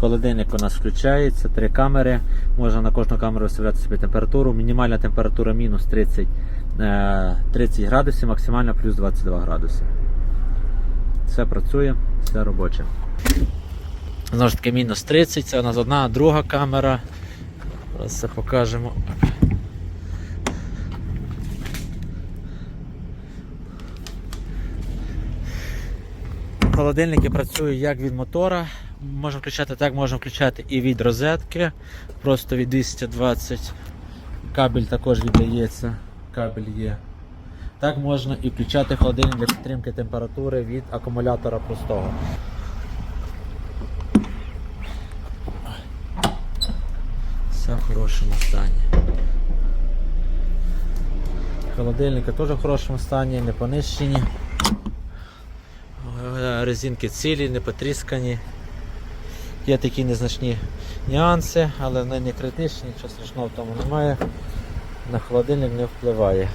Холодильник у нас включається, три камери. Можна на кожну камеру виставляти собі температуру. Мінімальна температура мінус 30, е, 30 градусів, максимальна плюс 22 градуси. Все працює, все робоче. Знову ж таки, мінус 30, це у нас одна, друга камера. Зараз все покажемо. Холодильники працюють як від мотора. Можна включати так, можна включати і від розетки. Просто від 220 кабель також віддається. Кабель є. Так можна і включати холодильник для підтримки температури від акумулятора простого. Все в хорошому стані. Холодильники теж в хорошому стані, не понищені. Резинки цілі, не потріскані. Є такі незначні нюанси, але вони не критичні, нічого страшного в тому немає. На холодильник не впливає.